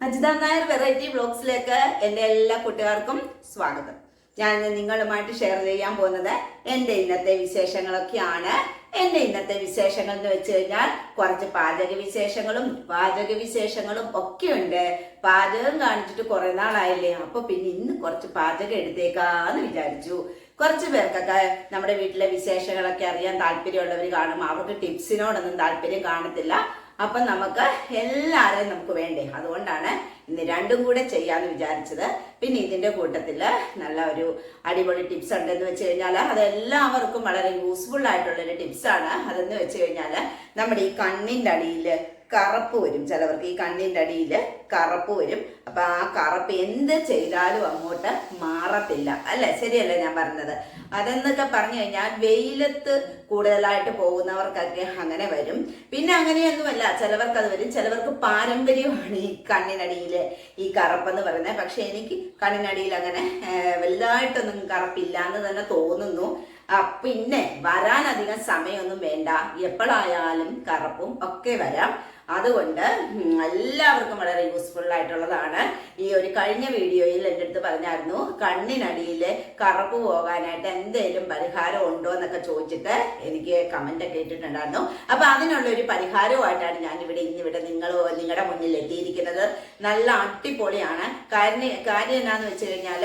Ajitha Nair variety ബ്ലോഗ്സിലേക്ക് എന്റെ എല്ലാ കൂട്ടുകാർക്കും സ്വാഗതം. ഞാൻ നിങ്ങളുമായിട്ട് ഷെയർ ചെയ്യാൻ പോകുന്നത് എന്റെ ഇന്നത്തെ വിശേഷങ്ങളൊക്കെയാണ്. എന്റെ ഇന്നത്തെ വിശേഷങ്ങൾ എന്ന് വെച്ച് കഴിഞ്ഞാൽ കുറച്ച് പാചക വിശേഷങ്ങളും പാചക വിശേഷങ്ങളും ഒക്കെ ഉണ്ട്. പാചകം കാണിച്ചിട്ട് കുറെ നാളായില്ലേ? അപ്പൊ പിന്നെ ഇന്ന് കുറച്ച് പാചകം എടുത്തേക്കാന്ന് വിചാരിച്ചു. കുറച്ച് പേർക്കൊക്കെ നമ്മുടെ വീട്ടിലെ വിശേഷങ്ങളൊക്കെ അറിയാൻ താല്പര്യമുള്ളവർ കാണും. അവർക്ക് ടിപ്സിനോടൊന്നും താല്പര്യം കാണത്തില്ല. അപ്പൊ നമുക്ക് എല്ലാവരെയും നമുക്ക് വേണ്ടേ? അതുകൊണ്ടാണ് ഇന്ന് രണ്ടും കൂടെ ചെയ്യാന്ന് വിചാരിച്ചത്. പിന്നെ ഇതിന്റെ കൂട്ടത്തിൽ നല്ല ഒരു അടിപൊളി ടിപ്സ് ഉണ്ടെന്ന് വെച്ച് കഴിഞ്ഞാൽ അത് എല്ലാവർക്കും വളരെ യൂസ്ഫുൾ ആയിട്ടുള്ള ഒരു ടിപ്സ് ആണ് അതെന്ന് വെച്ച് കഴിഞ്ഞാൽ നമ്മുടെ ഈ കണ്ണിന്റെ അടിയിൽ കറുപ്പ് വരും. ചിലവർക്ക് ഈ കണ്ണിന്റെ അടിയിൽ കറുപ്പ് വരും. അപ്പൊ ആ കറുപ്പ് എന്ത് ചെയ്താലും അങ്ങോട്ട് മാറത്തില്ല. അല്ലെ? ശരിയല്ലേ ഞാൻ പറഞ്ഞത്? അതെന്നൊക്കെ പറഞ്ഞു കഴിഞ്ഞാൽ വെയിലത്ത് കൂടുതലായിട്ട് പോകുന്നവർക്കൊക്കെ അങ്ങനെ വരും. പിന്നെ അങ്ങനെയൊന്നുമല്ല. ചിലവർക്ക് അത് വരും. ചിലവർക്ക് പാരമ്പര്യമാണ് ഈ കണ്ണിനടിയിൽ ഈ കറുപ്പെന്ന് പറയുന്നത്. പക്ഷെ എനിക്ക് കണ്ണിനടിയിൽ അങ്ങനെ വലുതായിട്ടൊന്നും കറുപ്പില്ല എന്ന് തന്നെ തോന്നുന്നു. പിന്നെ വരാനധികം സമയമൊന്നും വേണ്ട. എപ്പോഴായാലും കറുപ്പും ഒക്കെ വരാം. അതുകൊണ്ട് എല്ലാവർക്കും വളരെ യൂസ്ഫുൾ ആയിട്ടുള്ളതാണ്. ഈ ഒരു കഴിഞ്ഞ വീഡിയോയിൽ എന്റെ അടുത്ത് പറഞ്ഞായിരുന്നു കണ്ണിനടിയിൽ കറുപ്പ് പോകാനായിട്ട് എന്തെങ്കിലും പരിഹാരം ഉണ്ടോ എന്നൊക്കെ ചോദിച്ചിട്ട് എനിക്ക് കമന്റ് ഒക്കെ ഇട്ടിട്ടുണ്ടായിരുന്നു. അപ്പൊ അതിനുള്ള ഒരു പരിഹാരവുമായിട്ടാണ് ഞാൻ ഇവിടെ ഇന്നിവിടെ നിങ്ങൾ നിങ്ങളുടെ മുന്നിൽ എത്തിയിരിക്കുന്നത്. നല്ല അടിപൊളിയാണ്. കാര്യം കാര്യം എന്നാന്ന് വെച്ച് കഴിഞ്ഞാൽ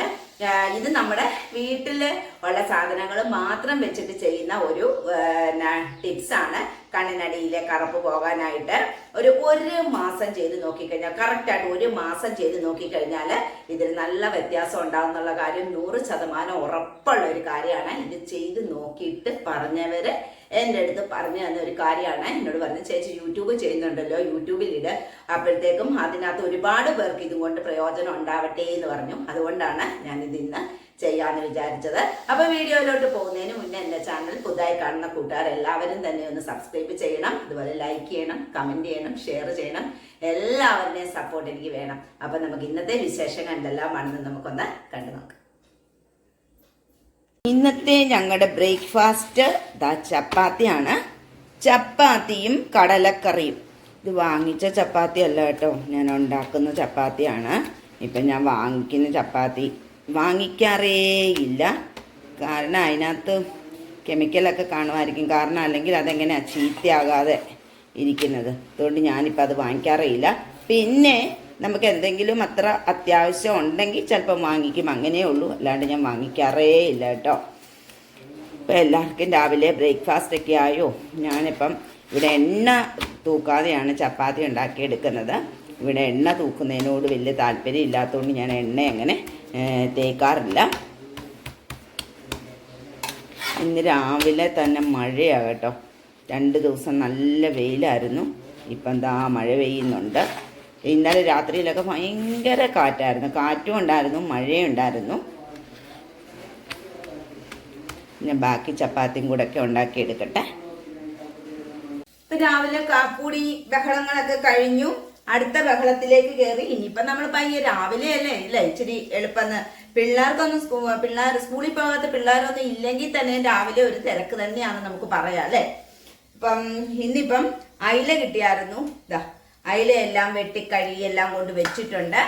ഇത് നമ്മുടെ വീട്ടിൽ ഉള്ള സാധനങ്ങൾ മാത്രം വെച്ചിട്ട് ചെയ്യുന്ന ഒരു ടിപ്സ് ആണ്. കണ്ണിനടിയിലെ കറുപ്പ് പോകാനായിട്ട് ഒരു ഒരു മാസം ചെയ്ത് നോക്കിക്കഴിഞ്ഞാൽ കറക്റ്റായിട്ട് ഒരു മാസം ചെയ്ത് നോക്കിക്കഴിഞ്ഞാൽ ഇതിൽ നല്ല വ്യത്യാസം ഉണ്ടാവും എന്നുള്ള കാര്യം നൂറ് ശതമാനം ഉറപ്പുള്ള ഒരു കാര്യമാണ്. ഇത് ചെയ്ത് നോക്കിയിട്ട് പറഞ്ഞവര് എന്റെ അടുത്ത് പറഞ്ഞു തന്ന ഒരു കാര്യമാണ്. എന്നോട് പറഞ്ഞു ചേച്ചി യൂട്യൂബ് ചെയ്യുന്നുണ്ടല്ലോ യൂട്യൂബിൽ ഇട്. അപ്പോഴത്തേക്കും അതിനകത്ത് ഒരുപാട് പേർക്ക് ഇതുകൊണ്ട് പ്രയോജനം ഉണ്ടാവട്ടെ എന്ന് പറഞ്ഞു. അതുകൊണ്ടാണ് ഞാനിത് ഇന്ന് ചെയ്യാന്ന് വിചാരിച്ചത്. അപ്പൊ വീഡിയോയിലോട്ട് പോകുന്നതിന് മുന്നേ എന്റെ ചാനൽ പുതുതായി കാണുന്ന കൂട്ടുകാർ എല്ലാവരും തന്നെ ഒന്ന് സബ്സ്ക്രൈബ് ചെയ്യണം അതുപോലെ ലൈക്ക് ചെയ്യണം കമന്റ് ചെയ്യണം ഷെയർ ചെയ്യണം. എല്ലാവരുടെയും സപ്പോർട്ട് എനിക്ക് വേണം. അപ്പൊ നമുക്ക് ഇന്നത്തെ വിശേഷങ്ങൾ വേണമെന്ന് നമുക്കൊന്ന് കണ്ടു നോക്കാം. ഇന്നത്തെ ഞങ്ങളുടെ ബ്രേക്ക്ഫാസ്റ്റ് ദാ ചപ്പാത്തിയാണ്. ചപ്പാത്തിയും കടലക്കറിയും. ഇത് വാങ്ങിച്ച ചപ്പാത്തി അല്ല കേട്ടോ. ഞാൻ ഉണ്ടാക്കുന്ന ചപ്പാത്തിയാണ്. ഇപ്പം ഞാൻ വാങ്ങിക്കുന്ന ചപ്പാത്തി. വാങ്ങിക്കാറേ ഇല്ല കാരണം അതിനകത്ത് കെമിക്കലൊക്കെ കാണുമായിരിക്കും. കാരണം അല്ലെങ്കിൽ അതെങ്ങനെയാണ് ചീത്തയാകാതെ ഇരിക്കുന്നത്. അതുകൊണ്ട് ഞാനിപ്പോൾ അത് വാങ്ങിക്കാറേ ഇല്ല പിന്നെ നമുക്ക് എന്തെങ്കിലും അത്ര അത്യാവശ്യം ഉണ്ടെങ്കിൽ ചിലപ്പം വാങ്ങിക്കും. അങ്ങനെയേ ഉള്ളൂ. അല്ലാണ്ട് ഞാൻ വാങ്ങിക്കാറേ ഇല്ല കേട്ടോ. ഇപ്പം എല്ലാവർക്കും രാവിലെ ബ്രേക്ക്ഫാസ്റ്റ് ഒക്കെ ആയോ? ഞാനിപ്പം ഇവിടെ എണ്ണ തൂക്കാതെയാണ് ചപ്പാത്തി ഉണ്ടാക്കിയെടുക്കുന്നത്. ഇവിടെ എണ്ണ തൂക്കുന്നതിനോട് വലിയ താല്പര്യം ഇല്ലാത്തതുകൊണ്ട് ഞാൻ എണ്ണ അങ്ങനെ തേക്കാറില്ല. ഇന്ന് രാവിലെ തന്നെ മഴയാണ് കേട്ടോ. രണ്ട് ദിവസം നല്ല വെയിലായിരുന്നു. ഇപ്പം എന്താ മഴ പെയ്യുന്നുണ്ട്. ഇന്നലെ രാത്രിയിലൊക്കെ ഭയങ്കര കാറ്റായിരുന്നു. കാറ്റും ഉണ്ടായിരുന്നു മഴയും ഉണ്ടായിരുന്നു. പിന്നെ ബാക്കി ചപ്പാത്തിയും കൂടെ ഒക്കെ ഉണ്ടാക്കിയെടുക്കട്ടെ രാവിലെ കാപ്പൂടി ബഹളങ്ങളൊക്കെ കഴിഞ്ഞു. അടുത്ത ബഹളത്തിലേക്ക് കയറി ഇനിയിപ്പൊ നമ്മൾ പയ്യെ രാവിലെ അല്ലേ? ഇല്ല ഇച്ചിരി എളുപ്പന്ന്. പിള്ളേർക്കൊന്നും സ്കൂ പിള്ളേർ സ്കൂളിൽ പോകാത്ത പിള്ളേരൊന്നും ഇല്ലെങ്കിൽ തന്നെ രാവിലെ ഒരു തിരക്ക് തന്നെയാണ് നമുക്ക് പറയാം അല്ലേ? ഇപ്പം ഇന്നിപ്പം അയില കിട്ടിയായിരുന്നു. ഇതാ അയിലയെല്ലാം വെട്ടിക്കഴുകി എല്ലാം കൊണ്ട് വെച്ചിട്ടുണ്ട്.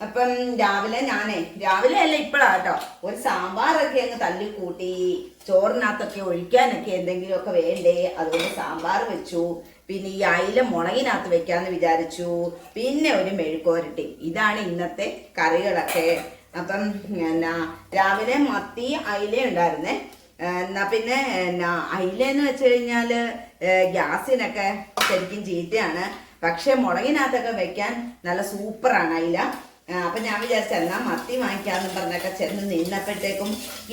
അപ്പം രാവിലെ ഞാനേ രാവിലെ അല്ല ഇപ്പോഴാ കേട്ടോ. ഒരു സാമ്പാറൊക്കെ അങ്ങ് തല്ലി കൂട്ടി ചോറിനകത്തൊക്കെ ഒഴിക്കാനൊക്കെ എന്തെങ്കിലുമൊക്കെ വേണ്ടേ അതുകൊണ്ട് സാമ്പാർ വെച്ചു. പിന്നെ ഈ അയില മുളകിനകത്ത് വെക്കാന്ന് വിചാരിച്ചു. പിന്നെ ഒരു മെഴുക്കോരട്ടി ഇതാണ് ഇന്നത്തെ കറികളൊക്കെ. അപ്പം എന്നാ രാവിലെ മത്തി അയില ഉണ്ടായിരുന്നേ. എന്നാ പിന്നെ എന്നാ അയില എന്ന് വെച്ച് കഴിഞ്ഞാൽ ഗ്യാസിനൊക്കെ ശരിക്കും ചീത്തയാണ്. പക്ഷെ മുളകിനകത്തൊക്കെ വെക്കാൻ നല്ല സൂപ്പറാണ് അയില. അപ്പൊ ഞാൻ വിചാരിച്ച എന്നാ മത്തി വാങ്ങിക്കാന്ന് പറഞ്ഞൊക്കെ ചെന്ന് നിന്നപ്പോഴത്തേക്കും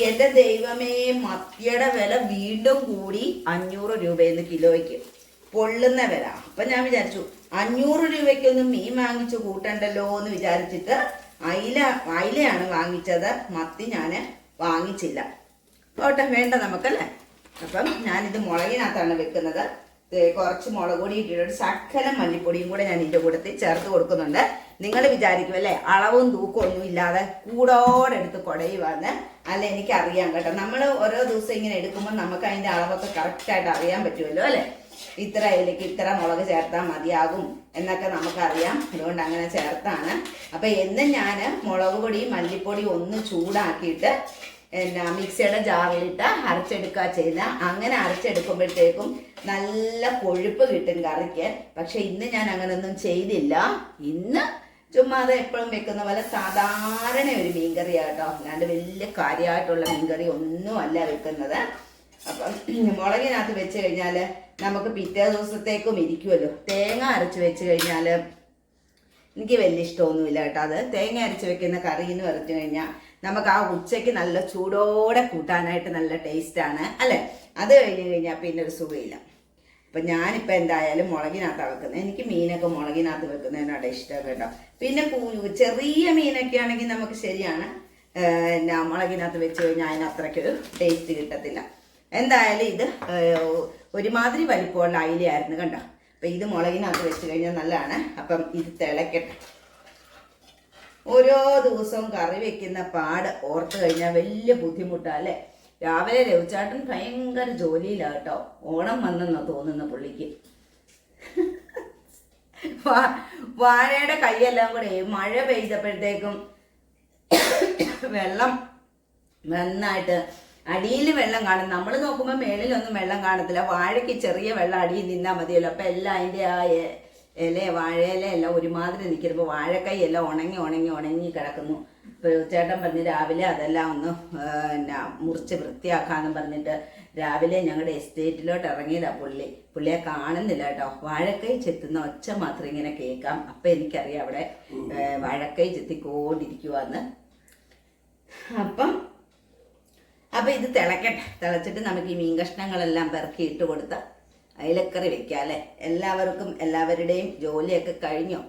എന്റെ ദൈവമേ മത്തിയുടെ വില വീണ്ടും കൂടി അഞ്ഞൂറ് രൂപയെന്ന് കിലോയ്ക്ക്. പൊള്ളുന്ന വില അപ്പൊ ഞാൻ വിചാരിച്ചു അഞ്ഞൂറ് രൂപയ്ക്കൊന്നും മീൻ വാങ്ങിച്ചു കൂട്ടണ്ടല്ലോ എന്ന് വിചാരിച്ചിട്ട് അയില അയിലയാണ് വാങ്ങിച്ചത്. മത്തി ഞാൻ വാങ്ങിച്ചില്ല. ഓട്ടെ വേണ്ട നമുക്കല്ലേ? അപ്പം ഞാനിത് മുളകിനകത്താണ് വെക്കുന്നത്. കുറച്ച് മുളക് പൊടി ഇട്ടിട്ട് ശക്കലം മല്ലിപ്പൊടിയും കൂടെ ഞാൻ ഇതിന്റെ കൂട്ടത്തിൽ ചേർത്ത് കൊടുക്കുന്നുണ്ട്. നിങ്ങൾ വിചാരിക്കും അല്ലേ? അളവും തൂക്കും ഒന്നും ഇല്ലാതെ കൂടോടെ എടുത്ത് കുടയുവാന്ന്. അല്ല എനിക്കറിയാം കേട്ടോ. നമ്മൾ ഓരോ ദിവസം ഇങ്ങനെ എടുക്കുമ്പോൾ നമുക്ക് അതിന്റെ അളവൊക്കെ കറക്റ്റായിട്ട് അറിയാൻ പറ്റുമല്ലോ അല്ലേ? ഇത്ര അതിലേക്ക് ഇത്ര മുളക് ചേർത്താൽ മതിയാകും എന്നൊക്കെ നമുക്കറിയാം. അതുകൊണ്ട് അങ്ങനെ ചേർത്താണ്. അപ്പം എന്നും ഞാൻ മുളക് പൊടി മല്ലിപ്പൊടി ഒന്ന് ചൂടാക്കിയിട്ട് എന്നാ മിക്സിയുടെ ജാറിലിട്ട് അരച്ചെടുക്കുക ചെയ്യുന്ന. അങ്ങനെ അരച്ചെടുക്കുമ്പോഴത്തേക്കും നല്ല കൊഴുപ്പ് കിട്ടും കറിക്ക്. പക്ഷെ ഇന്ന് ഞാൻ അങ്ങനെയൊന്നും ചെയ്തില്ല. ഇന്ന് ചുമ്മാ അത് എപ്പോഴും വെക്കുന്ന പോലെ സാധാരണ ഒരു മീൻകറിയാട്ടോ അല്ലാണ്ട് വലിയ കാര്യമായിട്ടുള്ള മീൻകറി ഒന്നും അല്ല വെക്കുന്നത്. അപ്പം മുളകിനകത്ത് വെച്ച് കഴിഞ്ഞാൽ നമുക്ക് പിറ്റേ ദിവസത്തേക്കും ഇരിക്കുമല്ലോ തേങ്ങ അരച്ച് വെച്ച് കഴിഞ്ഞാൽ എനിക്ക് വലിയ ഇഷ്ടമൊന്നുമില്ല കേട്ടോ അത്. തേങ്ങ അരച്ച് വെക്കുന്ന കറി എന്ന് പറഞ്ഞു കഴിഞ്ഞാൽ നമുക്ക് ആ ഉച്ചയ്ക്ക് നല്ല ചൂടോടെ കൂട്ടാനായിട്ട് നല്ല ടേസ്റ്റാണ് അല്ലേ? അത് കഴിഞ്ഞ് കഴിഞ്ഞാൽ പിന്നെ ഒരു സുഖമില്ല. അപ്പം ഞാനിപ്പോൾ എന്തായാലും മുളകിനകത്താണ് വെക്കുന്നത്. എനിക്ക് മീനൊക്കെ മുളകിനകത്ത് വെക്കുന്നതിനോട് ഇഷ്ടം കേട്ടോ. പിന്നെ ചെറിയ മീനൊക്കെ ആണെങ്കിൽ നമുക്ക് ശരിയാണ്. മുളകിനകത്ത് വെച്ച് കഴിഞ്ഞാൽ അതിന് അത്രയ്ക്കൊരു ടേസ്റ്റ് കിട്ടത്തില്ല. എന്തായാലും ഇത് ഒരുമാതിരി വലിപ്പമുള്ള അയിലയായിരുന്നു കണ്ടോ? അപ്പം ഇത് മുളകിനകത്ത് വെച്ച് കഴിഞ്ഞാൽ നല്ലതാണ്. അപ്പം ഇത് തിളക്കട്ടെ. ഓരോ ദിവസവും കറി വെക്കുന്ന പാട് ഓർത്ത് കഴിഞ്ഞാൽ വലിയ ബുദ്ധിമുട്ടാ അല്ലേ? രാവിലെ രവിചാട്ടൻ ഭയങ്കര ജോലിയിലാ കേട്ടോ. ഓണം വന്നെന്നാ തോന്നുന്ന പുള്ളിക്ക്. വാഴയുടെ കൈയെല്ലാം കൂടെ മഴ പെയ്തപ്പോഴത്തേക്കും വെള്ളം നന്നായിട്ട് അടിയിൽ വെള്ളം കാണും. നമ്മൾ നോക്കുമ്പോൾ മേളിലൊന്നും വെള്ളം കാണത്തില്ല. വാഴയ്ക്ക് ചെറിയ വെള്ളം അടിയിൽ നിന്നാൽ മതിയല്ലോ. അപ്പം എല്ലാം അതിന്റെ ആ ഇല വാഴയില എല്ലാം ഒരുമാതിരി നിൽക്കുമ്പോൾ വാഴക്കൈ എല്ലാം ഉണങ്ങി ഉണങ്ങി ഉണങ്ങി കിടക്കുന്നു. ഇപ്പോൾ ചേട്ടൻ പറഞ്ഞ് രാവിലെ അതെല്ലാം ഒന്ന് എന്നാ മുറിച്ച് വൃത്തിയാക്കാമെന്ന് പറഞ്ഞിട്ട് രാവിലെ ഞങ്ങളുടെ എസ്റ്റേറ്റിലോട്ട് ഇറങ്ങിയതാ പുള്ളി. പുള്ളിയെ കാണുന്നില്ല കേട്ടോ. വാഴക്കൈ ചെത്തുന്ന ഒച്ച മാത്രം ഇങ്ങനെ കേൾക്കാം. അപ്പം എനിക്കറിയാം അവിടെ വാഴക്കൈ ചെത്തിക്കോണ്ടിരിക്കുവാന്ന്. അപ്പം അപ്പൊ ഇത് തിളക്കട്ടെ. തിളച്ചിട്ട് നമുക്ക് ഈ മീൻ കഷ്ണങ്ങളെല്ലാം പെറുക്കി ഇട്ട് കൊടുത്ത് അയിലക്കറി വെക്കാം അല്ലേ? എല്ലാവർക്കും എല്ലാവരുടെയും ജോലിയൊക്കെ കഴിഞ്ഞോ?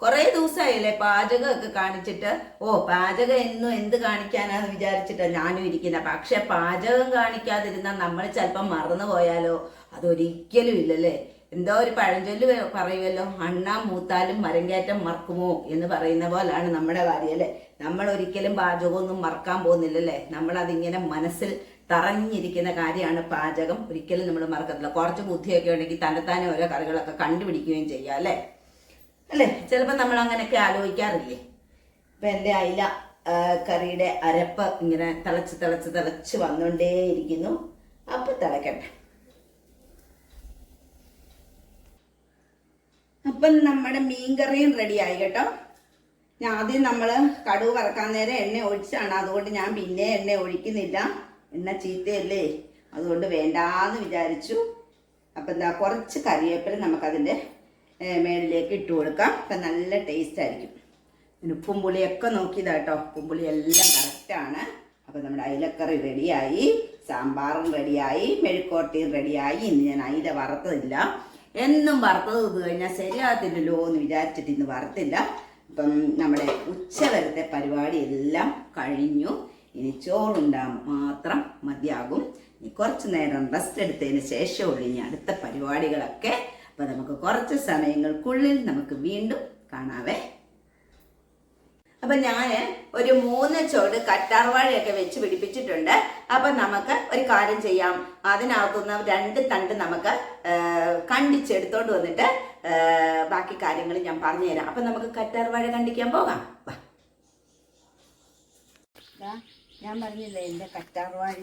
കുറേ ദിവസമായില്ലേ പാചകമൊക്കെ കാണിച്ചിട്ട്? ഓ പാചകം എന്നും എന്ത് കാണിക്കാനാന്ന് വിചാരിച്ചിട്ട് ഞാനും ഇരിക്കുന്നത് പക്ഷെ പാചകം കാണിക്കാതിരുന്നാൽ നമ്മൾ ചിലപ്പം മറന്നു പോയാലോ? അതൊരിക്കലും ഇല്ലല്ലേ? എന്തോ ഒരു പഴഞ്ചൊല്ല് പറയുമല്ലോ അണ്ണാ മൂത്താലും മരം കയറ്റം മറക്കുമോ? എന്ന് പറയുന്ന പോലാണ് നമ്മുടെ കാര്യം അല്ലേ? നമ്മൾ ഒരിക്കലും പാചകമൊന്നും മറക്കാൻ പോകുന്നില്ലല്ലേ? നമ്മളതിങ്ങനെ മനസ്സിൽ തറഞ്ഞിരിക്കുന്ന കാര്യമാണ് പാചകം. ഒരിക്കലും നമ്മൾ മറക്കത്തില്ല. കുറച്ച് ബുദ്ധിയൊക്കെ ഉണ്ടെങ്കിൽ തന്നെത്താനെ ഓരോ കറികളൊക്കെ കണ്ടുപിടിക്കുകയും ചെയ്യാം അല്ലേ? അല്ലേ? ചിലപ്പോൾ നമ്മൾ അങ്ങനെയൊക്കെ ആലോചിക്കാറില്ലേ? ഇപ്പൊ എന്റെ അയില കറിയുടെ അരപ്പ് ഇങ്ങനെ തിളച്ച് തിളച്ച് തിളച്ച് വന്നുകൊണ്ടേയിരിക്കുന്നു അപ്പൊ തിളക്കട്ടെ. അപ്പം നമ്മുടെ മീൻ മീൻകറിയും റെഡിയായി കേട്ടോ. ഞാൻ ആദ്യം നമ്മൾ കടുവ് വറക്കാൻ നേരം എണ്ണ ഒഴിച്ചാണ്. അതുകൊണ്ട് ഞാൻ പിന്നെ എണ്ണ ഒഴിക്കുന്നില്ല. എണ്ണ ചീത്തയല്ലേ? അതുകൊണ്ട് വേണ്ടാന്ന് വിചാരിച്ചു. അപ്പം എന്താ കുറച്ച് കറിവേപ്പില നമുക്കതിന്റെ മേളിലേക്ക് ഇട്ട് കൊടുക്കാം. അപ്പം നല്ല ടേസ്റ്റ് ആയിരിക്കും. ഉപ്പും പുളിയൊക്കെ നോക്കിയതാ കേട്ടോ ഉപ്പും പുളി എല്ലാം കറക്റ്റാണ് അപ്പം നമ്മുടെ അയിലക്കറി റെഡിയായി. സാമ്പാറും റെഡിയായി. മെഴുക്കോട്ടയും റെഡിയായി. ഇന്ന് ഞാൻ അയില വറുത്തതില്ല. എന്നും വറുത്തത് കഴിഞ്ഞാൽ ശരിയാകത്തില്ലല്ലോ എന്ന് വിചാരിച്ചിട്ട് ഇന്ന് വറുത്തില്ല. അപ്പം നമ്മുടെ ഉച്ചവരത്തെ പരിപാടി എല്ലാം കഴിഞ്ഞു. ഇനി ചോറുണ്ടാൻ മാത്രം മതിയാകും. ഇനി കുറച്ച് നേരം റെസ്റ്റ് എടുത്തതിന് ശേഷമുള്ളൂ ഇനി അടുത്ത പരിപാടികളൊക്കെ. അപ്പം നമുക്ക് കുറച്ച് സമയങ്ങൾക്കുള്ളിൽ നമുക്ക് വീണ്ടും കാണാവേ. അപ്പൊ ഞാൻ ഒരു മൂന്ന് ചോട് കറ്റാർവാഴയൊക്കെ വെച്ച് പിടിപ്പിച്ചിട്ടുണ്ട്. അപ്പൊ നമുക്ക് ഒരു കാര്യം ചെയ്യാം. അതിനകത്തുനിന്ന് രണ്ട് തണ്ട് നമുക്ക് കണ്ടിച്ചെടുത്തോണ്ട് വന്നിട്ട് ബാക്കി കാര്യങ്ങൾ ഞാൻ പറഞ്ഞു തരാം അപ്പൊ നമുക്ക് കറ്റാർവാഴ കണ്ടിക്കാൻ പോകാം. ഞാൻ പറഞ്ഞില്ലേ എന്റെ കറ്റാർവാഴ.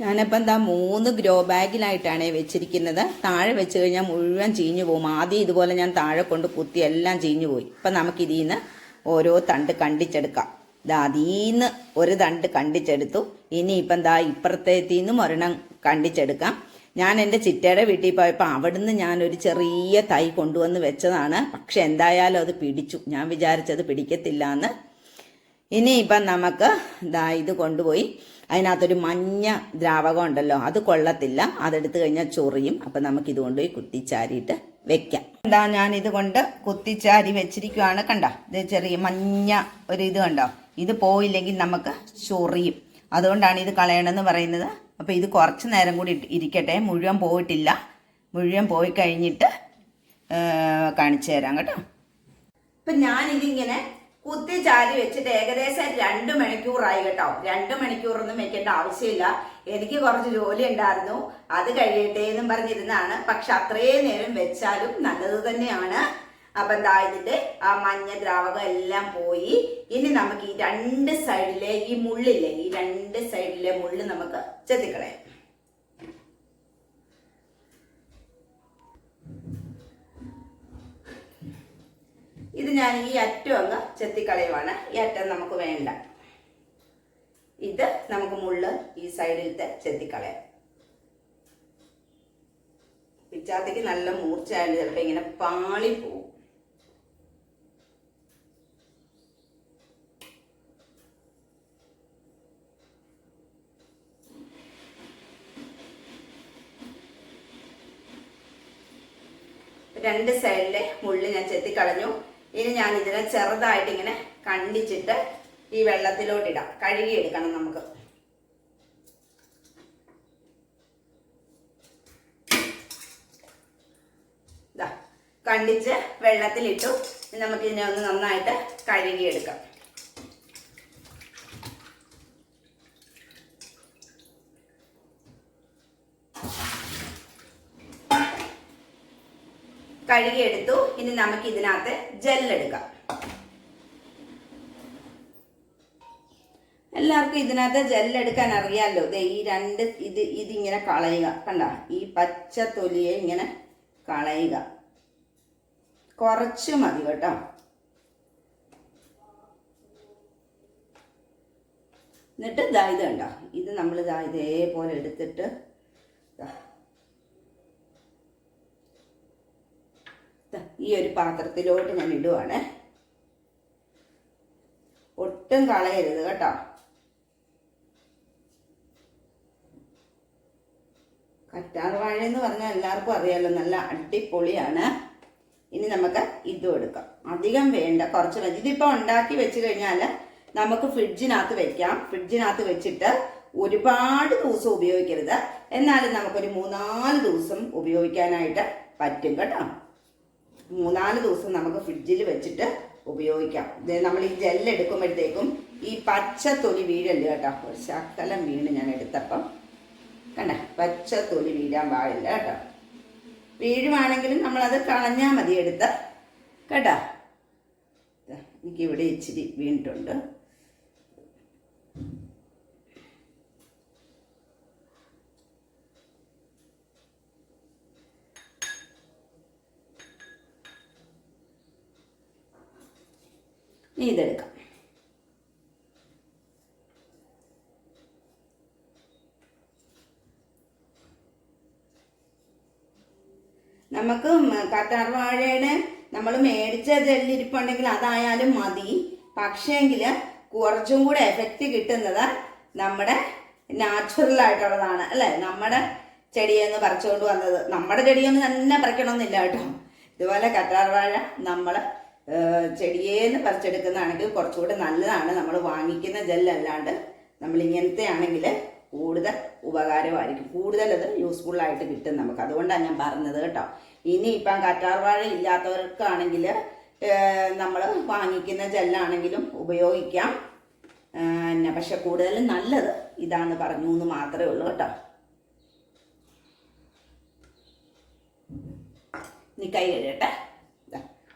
ഞാനപ്പം എന്താ മൂന്ന് ഗ്രോ ബാഗിലായിട്ടാണ് വെച്ചിരിക്കുന്നത്. താഴെ വെച്ച് കഴിഞ്ഞാൽ മുഴുവൻ ചീഞ്ഞു പോകും. ആദ്യം ഇതുപോലെ ഞാൻ താഴെ കൊണ്ട് കുത്തി എല്ലാം ചീഞ്ഞു പോയി. ഇപ്പം നമുക്ക് ഇതിൽ നിന്ന് ഓരോ തണ്ട് കണ്ടിച്ചെടുക്കാം. ദാ അതിന്ന് ഒരു തണ്ട് കണ്ടിച്ചെടുത്തു. ഇനി ഇപ്പം ദാ ഇപ്പുറത്തേത്തിൽ നിന്നും ഒരെണ്ണം കണ്ടിച്ചെടുക്കാം. ഞാൻ എന്റെ ചിറ്റയുടെ വീട്ടിൽ പോയപ്പോൾ അവിടുന്ന് ഒരു ചെറിയ തൈ കൊണ്ടുവന്ന് വെച്ചതാണ്. പക്ഷെ എന്തായാലും അത് പിടിച്ചു. ഞാൻ വിചാരിച്ചത് പിടിക്കത്തില്ല എന്ന് ഇനി ഇനിയിപ്പം നമുക്ക് ദാ ഇത് കൊണ്ടുപോയി. അതിനകത്തൊരു മഞ്ഞ ദ്രാവകം ഉണ്ടല്ലോ അത് കൊള്ളത്തില്ല. അതെടുത്തു കഴിഞ്ഞാൽ ചൊറിയും. അപ്പം നമുക്ക് ഇത് കൊണ്ടുപോയി കുത്തിച്ചാരിയിട്ട് വെക്കാം. എന്താ ഞാൻ ഇത് കൊണ്ട് കുത്തിച്ചാരി വെച്ചിരിക്കുകയാണ് കണ്ട? ഇത് ചെറിയ മഞ്ഞ ഒരു ഇത് കണ്ടോ? ഇത് പോയില്ലെങ്കിൽ നമുക്ക് ചൊറിയും. അതുകൊണ്ടാണ് ഇത് കളയണമെന്ന് പറയുന്നത്. അപ്പോൾ ഇത് കുറച്ച് നേരം കൂടി ഇരിക്കട്ടെ. മുഴുവൻ പോയിട്ടില്ല. മുഴുവൻ പോയി കഴിഞ്ഞിട്ട് കാണിച്ചു തരാം കേട്ടോ. ഇപ്പം ഞാനിതിങ്ങനെ കുത്തി ചാരി വെച്ചിട്ട് ഏകദേശം രണ്ട് മണിക്കൂറായി കേട്ടോ. രണ്ട് മണിക്കൂറൊന്നും വെക്കേണ്ട ആവശ്യമില്ല. എനിക്ക് കുറച്ച് ജോലി ഉണ്ടായിരുന്നു. അത് കഴിയട്ടെ എന്നും പറഞ്ഞിരുന്നാണ് പക്ഷെ അത്രയും നേരം വെച്ചാലും നല്ലത് തന്നെയാണ്. അപ്പൊ എന്താ ഇതിന്റെ ആ മഞ്ഞ ദ്രാവകം എല്ലാം പോയി. ഇനി നമുക്ക് ഈ രണ്ട് സൈഡിലെ ഈ മുള്ളില്ലേ ഈ രണ്ട് സൈഡിലെ മുള്ള് നമുക്ക് ചെത്തിക്കളയാം. ഇത് ഞാൻ ഈ അറ്റം അങ്ങ് ചെത്തിക്കളയുവാണ്. ഈ അറ്റം നമുക്ക് വേണ്ട. ഇത് നമുക്ക് മുള്ള് ഈ സൈഡിലത്തെ ചെത്തിക്കളയാം. പിച്ചാത്തേക്ക് നല്ല മൂർച്ചയായിട്ട് ചിലപ്പോൾ ഇങ്ങനെ പാളി പോവും രണ്ട് സൈഡിലെ മുള്ളി ഞാൻ ചെത്തിക്കളഞ്ഞു. ഇനി ഞാൻ ഇതിനെ ചെറുതായിട്ട് ഇങ്ങനെ കണ്ടിച്ചിട്ട് ഈ വെള്ളത്തിലോട്ടിടാം. കഴുകിയെടുക്കണം നമുക്ക്. കണ്ടിച്ച് വെള്ളത്തിലിട്ടു. നമുക്ക് ഇതിനെ ഒന്ന് നന്നായിട്ട് കഴുകിയെടുക്കാം. കഴുകിയെടുത്തു. ഇനി നമുക്ക് ഇതിനകത്ത് ജെല്ലെടുക്കാം. എല്ലാവർക്കും ഇതിനകത്ത് ജെല്ലെടുക്കാൻ അറിയാമല്ലോ ദേ ഈ രണ്ട് ഇത് ഇതിങ്ങനെ കളയുക. കണ്ട? ഈ പച്ച തൊലിയെ ഇങ്ങനെ കളയുക. കുറച്ച് മതി കേട്ടോ. എന്നിട്ട് ഇതാ ഇത് കണ്ടോ? ഇത് നമ്മൾ ഇതാ ഇതേപോലെ എടുത്തിട്ട് ഈ ഒരു പാത്രത്തിലോട്ട് ഞാൻ ഇടുവാണ്. ഒട്ടും കളയരുത് കേട്ടോ. കറ്റാർ വാഴ എന്ന് പറഞ്ഞാൽ എല്ലാവർക്കും അറിയാലോ നല്ല അടിപൊളിയാണ്. ഇനി നമുക്ക് ഇതും എടുക്കാം. അധികം വേണ്ട കുറച്ച് മതി. ഇതിപ്പോൾ ഉണ്ടാക്കി വെച്ച് കഴിഞ്ഞാൽ നമുക്ക് ഫ്രിഡ്ജിനകത്ത് വെക്കാം. ഫ്രിഡ്ജിനകത്ത് വെച്ചിട്ട് ഒരുപാട് ദിവസം ഉപയോഗിക്കരുത്. എന്നാലും നമുക്കൊരു മൂന്നാൽ ദിവസം ഉപയോഗിക്കാനായിട്ട് പറ്റും കേട്ടോ. മൂന്നാൽ ദിവസം നമുക്ക് ഫ്രിഡ്ജിൽ വെച്ചിട്ട് ഉപയോഗിക്കാം. നമ്മൾ ഈ ജെല്ലെടുക്കുമ്പോഴത്തേക്കും ഈ പച്ച തൊലി വീഴല്ലേ കേട്ടോ? ഒരു ശകലം വീണ് ഞാൻ എടുത്തപ്പം. പച്ച തൊലി വീഴാൻ പാടില്ല കേട്ടോ. വീഴുവാണെങ്കിലും നമ്മളത് കളഞ്ഞാൽ മതി എടുത്ത്. കേട്ടോ? എനിക്കിവിടെ ഇച്ചിരി വീണിട്ടുണ്ട്. ഇതെടുക്കാം നമുക്ക് കറ്റാർ വാഴയുടെ നമ്മൾ മേടിച്ച ജെല്ലിരിപ്പുണ്ടെങ്കിൽ അതായാലും മതി. പക്ഷേങ്കിൽ കുറച്ചും കൂടെ എഫക്റ്റ് കിട്ടുന്നത് നമ്മുടെ നാച്ചുറൽ ആയിട്ടുള്ളതാണ് അല്ലേ? നമ്മുടെ ചെടിയെന്ന് പറിച്ചുകൊണ്ട് വന്നത്. നമ്മുടെ ചെടിയൊന്നും തന്നെ പറിക്കണമെന്നില്ല കേട്ടോ. ഇതുപോലെ കറ്റാർ വാഴ നമ്മൾ ചെടിയേന്ന് പറിച്ചെടുക്കുന്നതാണെങ്കിൽ കുറച്ചുകൂടെ നല്ലതാണ്. നമ്മൾ വാങ്ങിക്കുന്ന ജെല്ലല്ലാണ്ട് നമ്മൾ ഇങ്ങനത്തെ ആണെങ്കിൽ കൂടുതൽ ഉപകാരമായിരിക്കും. കൂടുതൽ അത് യൂസ്ഫുൾ ആയിട്ട് കിട്ടും നമുക്ക്. അതുകൊണ്ടാണ് ഞാൻ പറഞ്ഞത് കേട്ടോ. ഇനി ഇപ്പം കറ്റാർ വാഴ ഇല്ലാത്തവർക്കാണെങ്കിൽ നമ്മൾ വാങ്ങിക്കുന്ന ജെല്ലാണെങ്കിലും ഉപയോഗിക്കാം. പിന്നെ പക്ഷെ കൂടുതലും നല്ലത് ഇതാണ് പറഞ്ഞു എന്ന് മാത്രമേ ഉള്ളൂ കേട്ടോ. ഇനി കൈ കഴുകട്ടെ.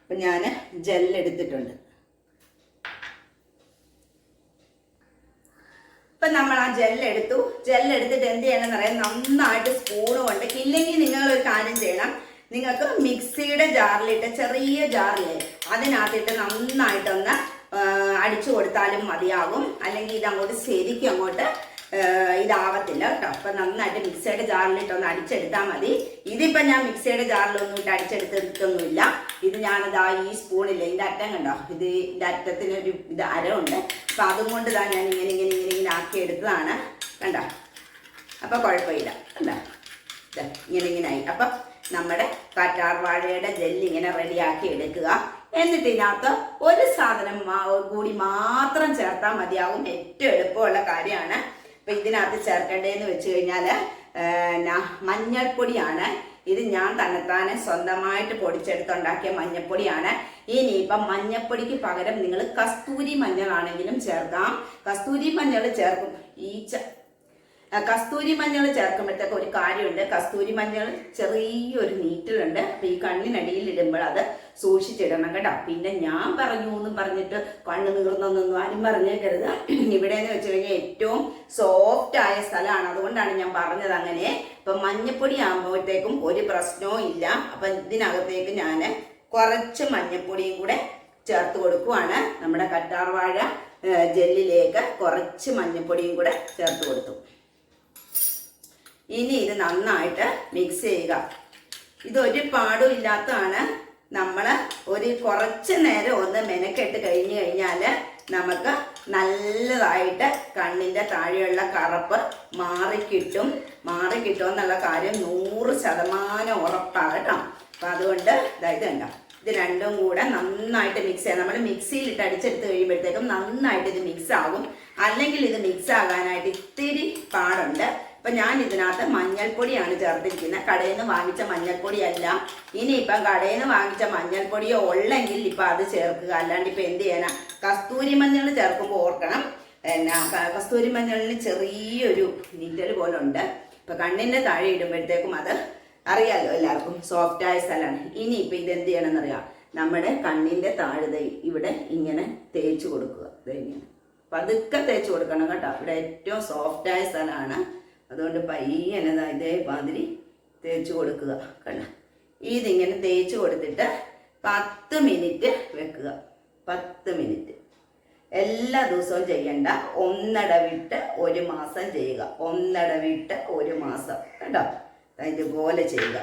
അപ്പം ഞാൻ ജെല്ലെടുത്തിട്ടുണ്ട് ഇപ്പം നമ്മൾ ആ ജെല്ലെടുത്തു ജെല്ലെടുത്തിട്ട് എന്ത് ചെയ്യണം പറയാം നന്നായിട്ട് സ്പൂണ് കൊണ്ട് ഇല്ലെങ്കിൽ നിങ്ങൾ ഒരു കാര്യം ചെയ്യണം. നിങ്ങൾക്ക് മിക്സിയുടെ ജാറിലിട്ട് ചെറിയ ജാറിലെ അതിനകത്തിട്ട് നന്നായിട്ടൊന്ന് അടിച്ചു കൊടുത്താലും മതിയാകും. അല്ലെങ്കിൽ അങ്ങോട്ട് ശരിക്കും അങ്ങോട്ട് ഇതാവത്തില്ല കേട്ടോ. അപ്പൊ നന്നായിട്ട് മിക്സിയുടെ ജാറിലിട്ട് ഒന്ന് അടിച്ചെടുത്താൽ മതി. ഇതിപ്പോ ഞാൻ മിക്സിയുടെ ജാറിലൊന്നും ഇട്ട് അടിച്ചെടുത്തിട്ടൊന്നുമില്ല. ഇത് ഞാനിതാ ഈ സ്പൂണില്ല ഇതിന്റെ അറ്റം കണ്ടോ? ഇത് ഇതിന്റെ അറ്റത്തിനൊരു ഇത് അരമുണ്ട് അപ്പൊ അതും കൊണ്ട് ഇതാ ഞാൻ ഇങ്ങനെ ഇങ്ങനെ ഇങ്ങനെ ഇങ്ങനെ ആക്കി എടുത്തതാണ് കണ്ടോ? അപ്പൊ കുഴപ്പമില്ല. കണ്ടോ? ഇങ്ങനെ ഇങ്ങനെ ആയി. അപ്പൊ നമ്മുടെ കറ്റാർ വാഴയുടെ ജെല്ല് ഇങ്ങനെ റെഡിയാക്കി എടുക്കുക. എന്നിട്ട് ഇതിനകത്ത് ഒരു സാധനം കൂടി മാത്രം ചേർത്താൽ മതിയാവും. ഏറ്റവും എളുപ്പമുള്ള കാര്യമാണ്. അപ്പൊ ഇതിനകത്ത് ചേർക്കേണ്ടതെന്ന് വെച്ച് കഴിഞ്ഞാൽ മഞ്ഞൾപ്പൊടിയാണ്. ഇത് ഞാൻ തന്നെത്താനെ സ്വന്തമായിട്ട് പൊടിച്ചെടുത്തുണ്ടാക്കിയ മഞ്ഞപ്പൊടിയാണ്. ഇനി ഇപ്പം മഞ്ഞൾപ്പൊടിക്ക് പകരം നിങ്ങൾ കസ്തൂരി മഞ്ഞളാണെങ്കിലും ചേർക്കാം. കസ്തൂരി മഞ്ഞൾ ചേർക്കും. ഈ ആ, കസ്തൂരി മഞ്ഞൾ ചേർക്കുമ്പോഴത്തേക്ക് ഒരു കാര്യമുണ്ട്. കസ്തൂരി മഞ്ഞൾ ചെറിയൊരു നീറ്റലുണ്ട്. അപ്പൊ ഈ കണ്ണിനടിയിൽ ഇടുമ്പോൾ അത് സൂക്ഷിച്ചിടണം കേട്ടോ. പിന്നെ ഞാൻ പറഞ്ഞു എന്നും പറഞ്ഞിട്ട് കണ്ണ് നീർന്നൊന്നും ആരും പറഞ്ഞേക്കരുത്. ഇവിടെ എന്ന് വെച്ച് കഴിഞ്ഞാൽ ഏറ്റവും സോഫ്റ്റ് ആയ സ്ഥലമാണ്. അതുകൊണ്ടാണ് ഞാൻ പറഞ്ഞത് അങ്ങനെ. ഇപ്പൊ മഞ്ഞപ്പൊടി ആകുമ്പോഴത്തേക്കും ഒരു പ്രശ്നവും ഇല്ല. അപ്പൊ ഇതിനകത്തേക്ക് ഞാൻ കുറച്ച് മഞ്ഞപ്പൊടിയും കൂടെ ചേർത്ത് കൊടുക്കുവാണ്. നമ്മുടെ കറ്റാർവാഴ ജെല്ലിലേക്ക് കുറച്ച് മഞ്ഞപ്പൊടിയും കൂടെ ചേർത്ത് കൊടുത്തു. ഇനി ഇത് നന്നായിട്ട് മിക്സ് ചെയ്യുക. ഇതൊരു പാടും ഇല്ലാത്തതാണ്. നമ്മൾ ഒരു കുറച്ച് നേരം ഒന്ന് മെനക്കെട്ട് കഴിഞ്ഞു കഴിഞ്ഞാൽ നമുക്ക് നല്ലതായിട്ട് കണ്ണിന്റെ താഴെയുള്ള കറുപ്പ് മാറിക്കിട്ടും. മാറിക്കിട്ടും എന്നുള്ള കാര്യം നൂറ് ശതമാനം ഉറപ്പാണ് കേട്ടോ. അപ്പം അതുകൊണ്ട് ഇതായത് കണ്ടോ? ഇത് രണ്ടും കൂടെ നന്നായിട്ട് മിക്സ് ചെയ്യാം. നമ്മൾ മിക്സിയിലിട്ട് അടിച്ചെടുത്ത് കഴിയുമ്പോഴത്തേക്കും നന്നായിട്ട് ഇത് മിക്സ് ആകും. അല്ലെങ്കിൽ ഇത് മിക്സ് ആകാനായിട്ട് ഇത്തിരി പാടുണ്ട്. ഇപ്പൊ ഞാൻ ഇതിനകത്ത് മഞ്ഞൾപ്പൊടിയാണ് ചേർത്തിരിക്കുന്നത്. കടയിൽ നിന്ന് വാങ്ങിച്ച മഞ്ഞൾപ്പൊടിയല്ല. ഇനിയിപ്പം കടയിൽ നിന്ന് വാങ്ങിച്ച മഞ്ഞൾപ്പൊടിയോ ഉള്ളെങ്കിൽ ഇപ്പൊ അത് ചേർക്കുക. അല്ലാണ്ട് ഇപ്പൊ എന്ത് ചെയ്യാനാ? കസ്തൂരി മഞ്ഞൾ ചേർക്കുമ്പോൾ ഓർക്കണം. എന്നാ കസ്തൂരി മഞ്ഞളിന് ചെറിയൊരു നീറ്റൽ പോലെ ഉണ്ട് ഇപ്പൊ കണ്ണിന്റെ താഴെ ഇടുമ്പോഴത്തേക്കും അത് അറിയാലോ എല്ലാവർക്കും സോഫ്റ്റ് ആയ സ്ഥലമാണ്. ഇനി ഇപ്പൊ ഇത് എന്ത് ചെയ്യണം അറിയാം നമ്മുടെ കണ്ണിന്റെ താഴെ ഇവിടെ ഇങ്ങനെ തേച്ച് കൊടുക്കുക. അപ്പൊ പതുക്കെ തേച്ച് കൊടുക്കണം കേട്ടോ. ഇവിടെ ഏറ്റവും സോഫ്റ്റ് ആയ സ്ഥലമാണ് അതുകൊണ്ട് പയ്യനതാ ഇതേ ഇതേമാതിരി തേച്ച് കൊടുക്കുക കണ്ട. ഇതിങ്ങനെ തേച്ച് കൊടുത്തിട്ട് പത്ത് മിനിറ്റ് വെക്കുക. പത്ത് മിനിറ്റ്. എല്ലാ ദിവസവും ചെയ്യണ്ട. ഒന്നടവിട്ട് ഒരു മാസം ചെയ്യുക. ഒന്നടവിട്ട് ഒരു മാസം. കേട്ടോ ഇതുപോലെ ചെയ്യുക.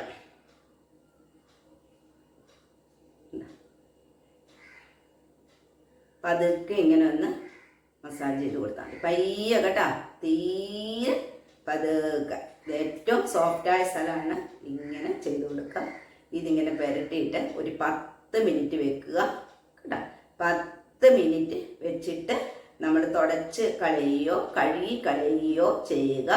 പതുക്കെ ഇങ്ങനെ ഒന്ന് മസാജ് ചെയ്ത് കൊടുത്താൽ മതി. പയ്യെ കേട്ടാ. തീരെ പതുക്കെ ഇത് ഏറ്റവും സോഫ്റ്റായ സ്ഥലമാണ് ഇങ്ങനെ ചെയ്ത് കൊടുക്കുക. ഇതിങ്ങനെ പുരട്ടിയിട്ട് ഒരു പത്ത് മിനിറ്റ് വെക്കുക കേട്ടോ. പത്ത് മിനിറ്റ് വെച്ചിട്ട് നമ്മൾ തുടച്ച് കളയുകയോ കഴുകി കളയുകയോ ചെയ്യുക.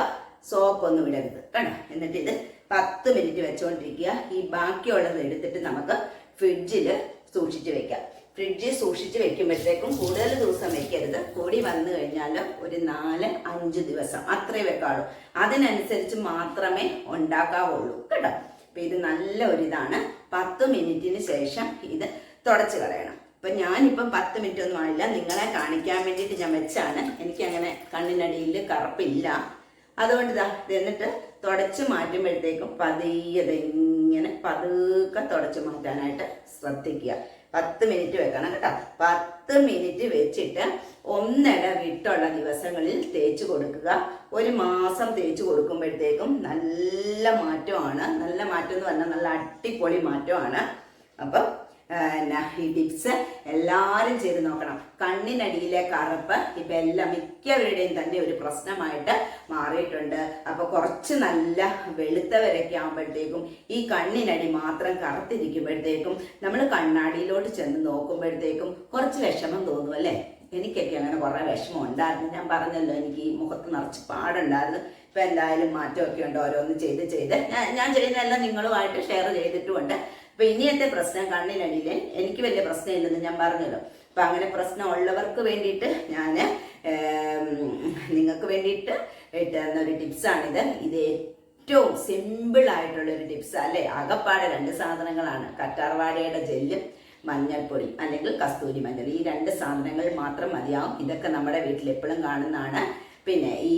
സോപ്പൊന്നും ഇടരുത് കേട്ടോ. എന്നിട്ട് ഇത് പത്ത് മിനിറ്റ് വെച്ചുകൊണ്ടിരിക്കുക ഈ ബാക്കിയുള്ളത് എടുത്തിട്ട് നമുക്ക് ഫ്രിഡ്ജിൽ സൂക്ഷിച്ച് വെക്കാം. ഫ്രിഡ്ജിൽ സൂക്ഷിച്ച് വെക്കുമ്പോഴത്തേക്കും കൂടുതൽ ദിവസം വെക്കരുത്. കൂടി വന്നു കഴിഞ്ഞാൽ ഒരു നാല് അഞ്ച് ദിവസം അത്രേ വെക്കാവുള്ളൂ അതിനനുസരിച്ച് മാത്രമേ ഉണ്ടാക്കാവുള്ളൂ. കേട്ടോ? അപ്പൊ ഇത് നല്ല ഒരു ഇതാണ് പത്ത് മിനിറ്റിന് ശേഷം ഇത് തുടച്ചു കളയണം. അപ്പൊ ഞാനിപ്പം പത്ത് മിനിറ്റ് ഒന്നും ആയില്ല. നിങ്ങളെ കാണിക്കാൻ വേണ്ടിയിട്ട് ഞാൻ വെച്ചാണ്. എനിക്ക് അങ്ങനെ കണ്ണിനടിയിൽ കറുപ്പില്ല. അതുകൊണ്ട് ഇത് എന്നിട്ട് തുടച്ച് മാറ്റുമ്പോഴത്തേക്കും പതിയെ ഇങ്ങനെ പതുക്കെ തുടച്ചു മാറ്റാനായിട്ട് ശ്രദ്ധിക്കുക. പത്ത് മിനിറ്റ് വെക്കണം കേട്ടോ. പത്ത് മിനിറ്റ് വെച്ചിട്ട് ഒന്നിട വിട്ടുള്ള ദിവസങ്ങളിൽ തേച്ച് കൊടുക്കുക. ഒരു മാസം തേച്ച് കൊടുക്കുമ്പോഴത്തേക്കും നല്ല മാറ്റമാണ്. നല്ല മാറ്റം എന്ന് പറഞ്ഞാൽ നല്ല അടിപൊളി മാറ്റമാണ്. അപ്പം ഈ ടിപ്സ് എല്ലാവരും ചെയ്ത് നോക്കണം. കണ്ണിനടിയിലെ കറുപ്പ് ഇപ്പൊ എല്ലാം മിക്കവരുടെയും തന്നെ ഒരു പ്രശ്നമായിട്ട് മാറിയിട്ടുണ്ട്. അപ്പോൾ കുറച്ച് നല്ല വെളുത്തവരൊക്കെ ആകുമ്പോഴത്തേക്കും ഈ കണ്ണിനടി മാത്രം കറുത്തിരിക്കുമ്പോഴത്തേക്കും നമ്മൾ കണ്ണാടിയിലോട്ട് ചെന്ന് നോക്കുമ്പോഴത്തേക്കും കുറച്ച് വിഷമം തോന്നും അല്ലേ? എനിക്കൊക്കെ അങ്ങനെ കുറേ വിഷമം ഉണ്ടായിരുന്നു. ഞാൻ പറഞ്ഞല്ലോ എനിക്ക് ഈ മുഖത്ത് നിറച്ച് പാടുണ്ടായിരുന്നു. ഇപ്പൊ എന്തായാലും മാറ്റമൊക്കെ ഉണ്ട്. ഓരോന്ന് ചെയ്ത് ചെയ്ത് ഞാൻ ഞാൻ ചെയ്യുന്നതെല്ലാം നിങ്ങളുമായിട്ട് ഷെയർ ചെയ്തിട്ടുമുണ്ട്. അപ്പൊ ഇനിയത്തെ പ്രശ്നം കണ്ണിനടിയിൽ എനിക്ക് വലിയ പ്രശ്നം പ്രശ്നമില്ലെന്ന് ഞാൻ പറഞ്ഞല്ലോ. അപ്പൊ അങ്ങനെ പ്രശ്നം ഉള്ളവർക്ക് വേണ്ടിയിട്ട് ഞാൻ നിങ്ങൾക്ക് വേണ്ടിയിട്ട് ഇട്ടുന്ന ഒരു ടിപ്സാണിത് ഇത് ഏറ്റവും സിമ്പിൾ ആയിട്ടുള്ള ഒരു ടിപ്സ് അല്ലേ? അകപ്പാടെ രണ്ട് സാധനങ്ങളാണ്. കറ്റാർവാഴയുടെ ജെല്ലും മഞ്ഞൾപ്പൊടി അല്ലെങ്കിൽ കസ്തൂരി മഞ്ഞൾ. ഈ രണ്ട് സാധനങ്ങൾ മാത്രം മതിയാവും. ഇതൊക്കെ നമ്മുടെ വീട്ടിൽ എപ്പോഴും കാണുന്നതാണ്. പിന്നെ ഈ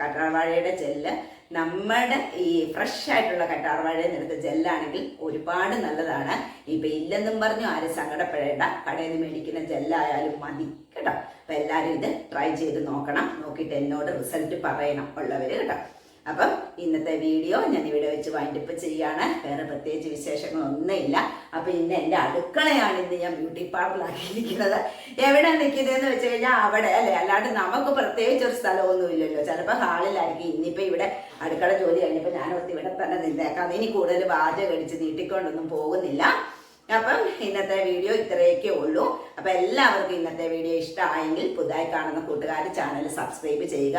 കറ്റാർവാഴയുടെ ജെല്ല് നമ്മുടെ ഈ ഫ്രഷ് ആയിട്ടുള്ള കറ്റാർവാഴയിൽ നിന്നെടുത്ത ജെല്ലാണെങ്കിൽ ഒരുപാട് നല്ലതാണ്. ഇപ്പൊ ഇല്ലെന്നും പറഞ്ഞു ആരും സങ്കടപ്പെടേണ്ട. കടയിൽ നിന്ന് മേടിക്കുന്ന ജെല്ലായാലും മതി കേട്ടോ. അപ്പൊ എല്ലാവരും ഇത് ട്രൈ ചെയ്ത് നോക്കണം. നോക്കിയിട്ട് എന്നോട് റിസൾട്ട് പറയണം ഉള്ളവര് കേട്ടോ. അപ്പം ഇന്നത്തെ വീഡിയോ ഞാൻ ഇവിടെ വെച്ച് വൈൻഡപ്പ് ചെയ്യാണ് വേറെ പ്രത്യേകിച്ച് വിശേഷങ്ങളൊന്നുമില്ല. അപ്പൊ ഇന്ന് എന്റെ അടുക്കളയാണ് ഇന്ന് ഞാൻ ബ്യൂട്ടി പാർലറാക്കിയിരിക്കുന്നത് എവിടെ നിൽക്കുന്നതെന്ന് വെച്ച് കഴിഞ്ഞാൽ അവിടെ അല്ലേ? അല്ലാണ്ട് നമുക്ക് പ്രത്യേകിച്ച് ഒരു സ്ഥലമൊന്നും ഇല്ലല്ലോ ചിലപ്പോൾ ഹാളിലായിരിക്കും. ഇന്നിപ്പോൾ ഇവിടെ അടുക്കള ജോലി കഴിഞ്ഞപ്പോൾ ഞാനൊത്ത് ഇവിടെ തന്നെ നിന്നേക്കാം. ഇനി കൂടുതൽ വാച അടിച്ച് നീട്ടിക്കൊണ്ടൊന്നും പോകുന്നില്ല. അപ്പം ഇന്നത്തെ വീഡിയോ ഇത്രയൊക്കെ ഉള്ളൂ. അപ്പൊ എല്ലാവർക്കും ഇന്നത്തെ വീഡിയോ ഇഷ്ടമായെങ്കിൽ പുതുതായി കാണുന്ന കൂട്ടുകാർ ചാനൽ സബ്സ്ക്രൈബ് ചെയ്യുക.